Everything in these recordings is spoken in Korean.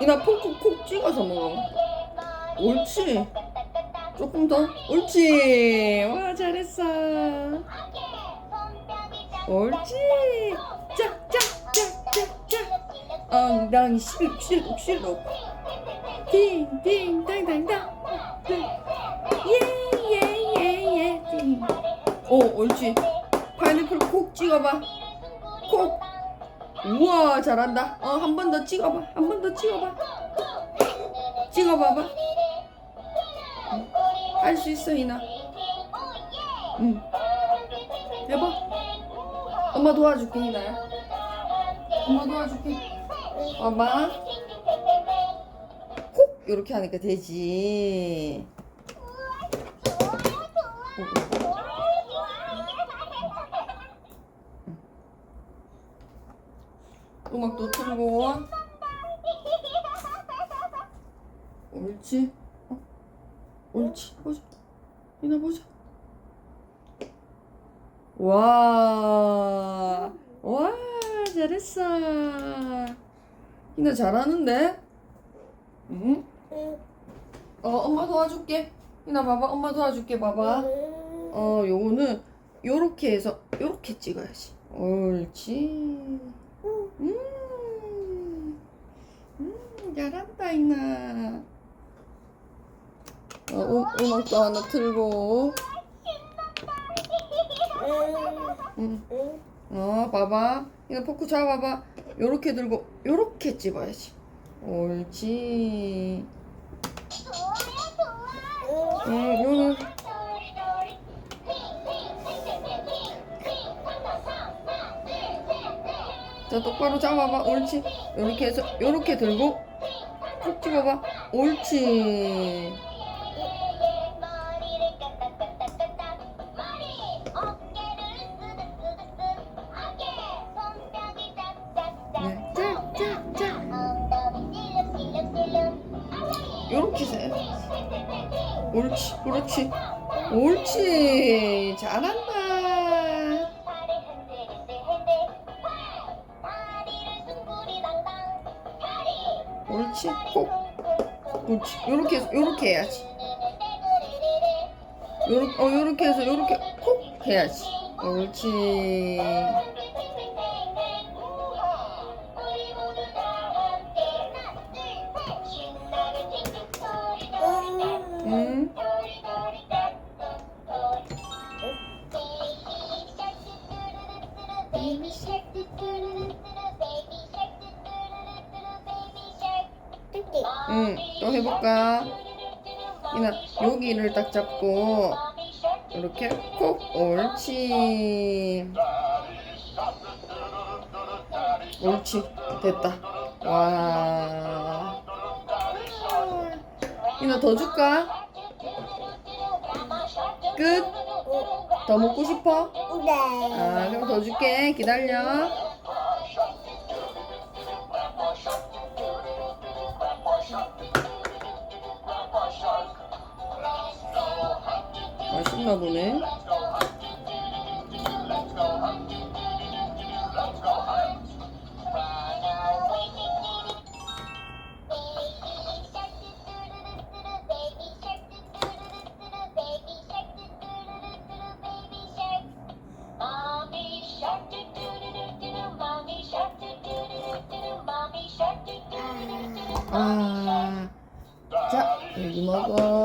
이나 포크 콕 찍어서 먹어. 옳지. 조금 더. 옳지. 와, 잘했어. 옳지. 짝, 짝, 짝, 짝, 짝. 엉덩이 실룩, 실룩, 실룩. 띵, 띵, 당, 당, 당. 예. 오, 옳지. 파인애플 콕 찍어봐. 콕. 우와, 잘한다. 어, 한 번 더 찍어봐. 한 번 더 찍어봐. 찍어봐봐. 할수 있어, 이나. 응. 해봐. 엄마 도와줄게, 이나야. 엄마 도와줄게. 봐봐. 콕! 이렇게 하니까 되지. 음악도 틀고. 옳지. 어? 옳지. 보자. 이나 보자. 와. 와, 잘했어. 이나 잘하는데? 응? 어, 엄마 도와줄게. 이나 봐봐. 엄마 도와줄게. 봐봐. 어, 요거는 요렇게 해서 요렇게 찍어야지. 옳지. 음. 음, 잘한다, 이나. 어, 음, 음악도 하나 틀고. 음. 어, 봐봐. 이거 포크 잡아봐. 요렇게 들고, 요렇게 찍어야지. 옳지. 음, 요는. 자, 똑바로 잡아봐. 옳지. 요렇게 해서, 요렇게 들고, 콕 집어봐. 옳지. 네. 요렇게 해서. 옳지. 그렇지. 옳지. 잘한다. 옳지. 콕. 옳지. 요렇게 해서, 요렇게 해야지. 요렇게, 어, 요렇게 해서, 요렇게 콕 해야지. 옳지. 응. 응. 또 해볼까? 이나, 여기를 딱 잡고, 이렇게 콕. 옳지. 옳지. 됐다. 와. 이나 더 줄까? 끝? 더 먹고 싶어? 네. 아, 그럼 더 줄게. 기다려. 맛있나 보네. 아, 자, 여기 먹어.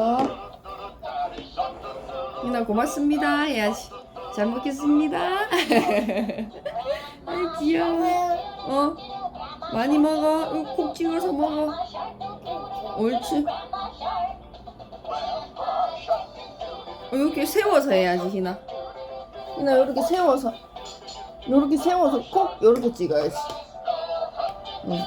이나 고맙습니다. 해야지. 잘 먹겠습니다. 아이, 귀여워. 어, 많이 먹어. 이거 콕 찍어서 먹어. 옳지. 어, 이렇게 세워서 해야지, 희나. 희나, 이렇게 세워서. 이렇게 세워서 콕, 이렇게 찍어야지. 응.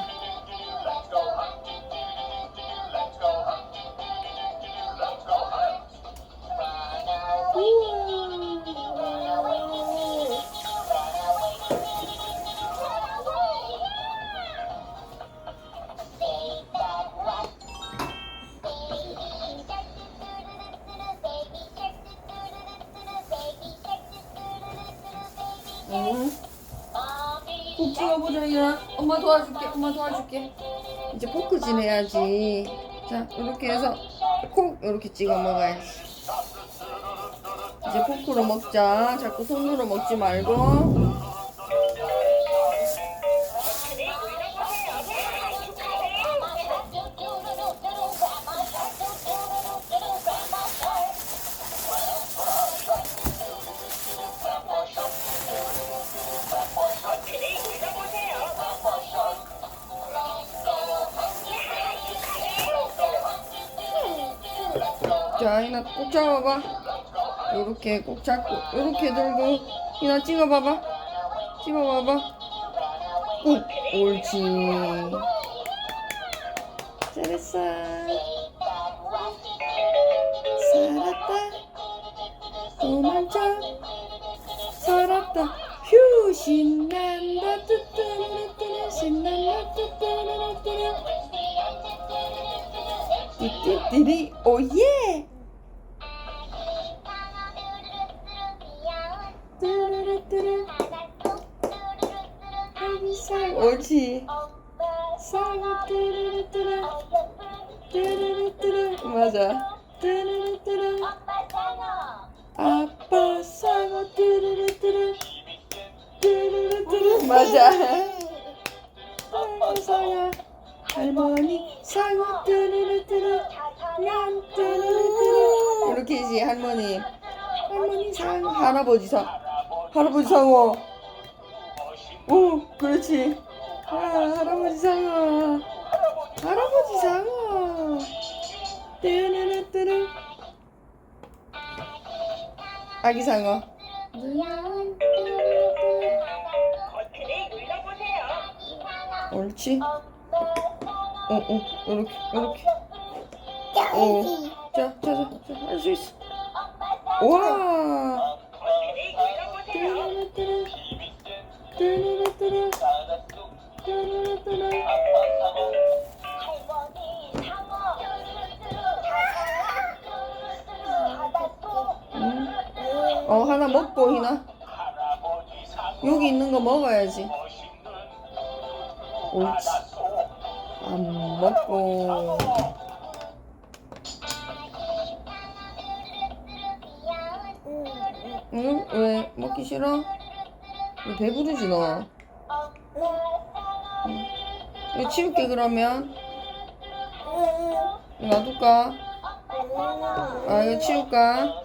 응. 꼭 찍어보자 이나 엄마 도와줄게 엄마 도와줄게. 이제 포크질 해야지. 자 이렇게 해서 콕 이렇게 찍어 먹어야지. 이제 포크로 먹자. 자꾸 손으로 먹지 말고 자 이나 꼭 잡아봐. 요렇게 꼭 잡고 요렇게 들고 이나 찍어봐봐. 찍어봐봐. 꾹 옳지. 잘했어. 살았다. 도망쳐. 살았다. 휴 신난다. 뚜뚜루뚜루 신난다. 뚜뚜루뚜루. 띠띠띠리. 오예 상 옳지 상어 뚜루루뚜루 뚜루루뚜루 맞아 뚜루루뚜루 아빠 상어 뚜루루뚜루 뚜루루뚜루 맞아 할머니 상어 뚜루루뚜루 난 뚜루루뚜루 이렇게지 할머니 할머니 상어 할아버지 상 할아버지 상어 오 그렇지. 아 할아버지 상어 할아버지 상어 뚜루루뚜루. 아기 상어 옳지? 어어 이렇게 이렇게. 어 자 자 자 자 할 수 있어. 와 뚜루루뚜루 뚜루루뚜루 응. 어 하나 먹고 희나 여기 있는 거 먹어야지 옳지 안 먹고 응? 왜? 먹기 싫어? 왜 배부르지 너? 응. 이거 치울게 그러면 이거 놔둘까? 아 이거 치울까?